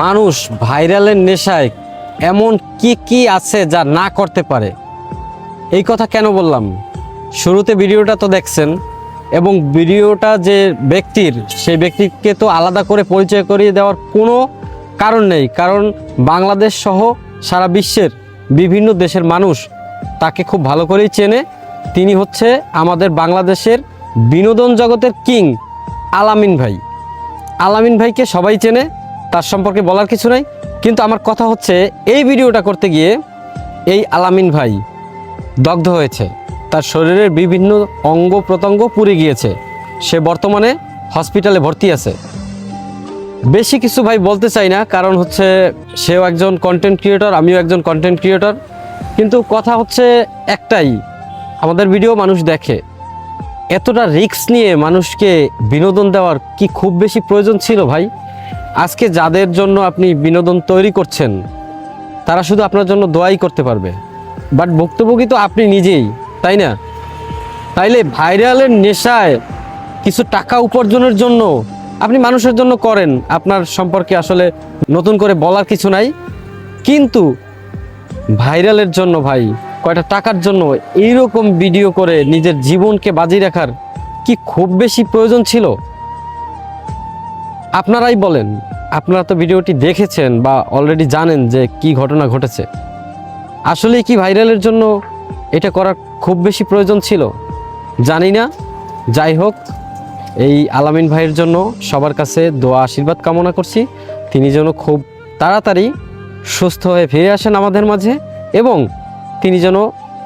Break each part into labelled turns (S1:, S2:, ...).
S1: মানুষ ভাইরালের নেশায় এমন কি কি আছে যা না করতে পারে? এই কথা কেন বললাম? শুরুতে ভিডিওটা তো দেখছেন এবং ভিডিওটা যে ব্যক্তির, সেই ব্যক্তিকে তো আলাদা করে পরিচয় করিয়ে দেওয়ার কোনো কারণ নেই, কারণ বাংলাদেশ সহ সারা বিশ্বের বিভিন্ন দেশের মানুষ তাকে খুব ভালো করেই চেনে। তিনি হচ্ছে আমাদের বাংলাদেশের বিনোদন জগতের কিং আলামিন ভাই। আলামিন ভাইকে সবাই চেনে, তার সম্পর্কে বলার কিছু নাই। কিন্তু আমার কথা হচ্ছে, এই ভিডিওটা করতে গিয়ে এই আলামিন ভাই দগ্ধ হয়েছে। তার শরীরের বিভিন্ন অঙ্গ প্রত্যঙ্গ পুড়ে গিয়েছে। সে বর্তমানে হসপিটালে ভর্তি আছে। বেশি কিছু ভাই বলতে চাই না, কারণ হচ্ছে সেও একজন কন্টেন্ট ক্রিয়েটর আমিও একজন কন্টেন্ট ক্রিয়েটর কিন্তু কথা হচ্ছে একটাই, আমাদের ভিডিও মানুষ দেখে। এতটা রিস্ক নিয়ে মানুষকে বিনোদন দেওয়ার কি খুব বেশি প্রয়োজন ছিল ভাই? আজকে যাদের জন্য আপনি বিনোদন তৈরি করছেন, তারা শুধু আপনার জন্য দোয়াই করতে পারবে। বাট ভুক্তভোগী তো আপনি নিজেই, তাই না? তাইলে ভাইরালের নেশায় কিছু টাকা উপার্জনের জন্য আপনি মানুষের জন্য করেন, আপনার সম্পর্কে আসলে নতুন করে বলার কিছু নাই। কিন্তু ভাইরালের জন্য ভাই, কয়টা টাকার জন্য এইরকম ভিডিও করে নিজের জীবনকে বাজি রাখার কি খুব বেশি প্রয়োজন ছিল? আপনারাই বলেন, আপনারা তো ভিডিওটি দেখেছেন বা অলরেডি জানেন যে কি ঘটনা ঘটেছে। আসলে কি ভাইরালের জন্য এটা করার খুব বেশি প্রয়োজন ছিল? জানি না, যাই হোক। এই আলামিন ভাইয়ের জন্য সবার কাছে দোয়া, আশীর্বাদ কামনা করছি। তিনি যেন খুব তাড়াতাড়ি সুস্থ হয়ে ফিরে আসেন আমাদের মাঝে এবং তিনি যেন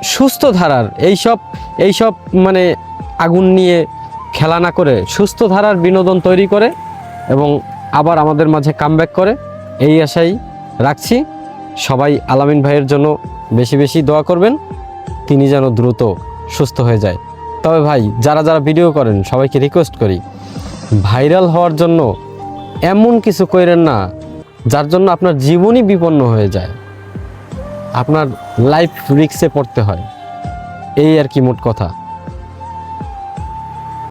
S1: সুস্থ ধারার এইসব এইসব মানে আগুন নিয়ে খেলা না করে, সুস্থ ধারার বিনোদন তৈরি করে এবং আবার আমাদের মাঝে কামব্যাক করে। এই আশাই রাখছি। সবাই আলামিন ভাইয়ের জন্য বেশি বেশি দোয়া করবেন। তিনি যেন দ্রুত সুস্থ হয়ে যায়। তবে ভাই, যারা যারা ভিডিও করেন, সবাইকে রিকোয়েস্ট করি ভাইরাল হওয়ার জন্য এমন কিছু করেন না, যার জন্য আপনার জীবনই বিপন্ন হয়ে যায়। আপনার লাইফ রিক্সে পড়তে হয়। এই আর কি মোট কথা।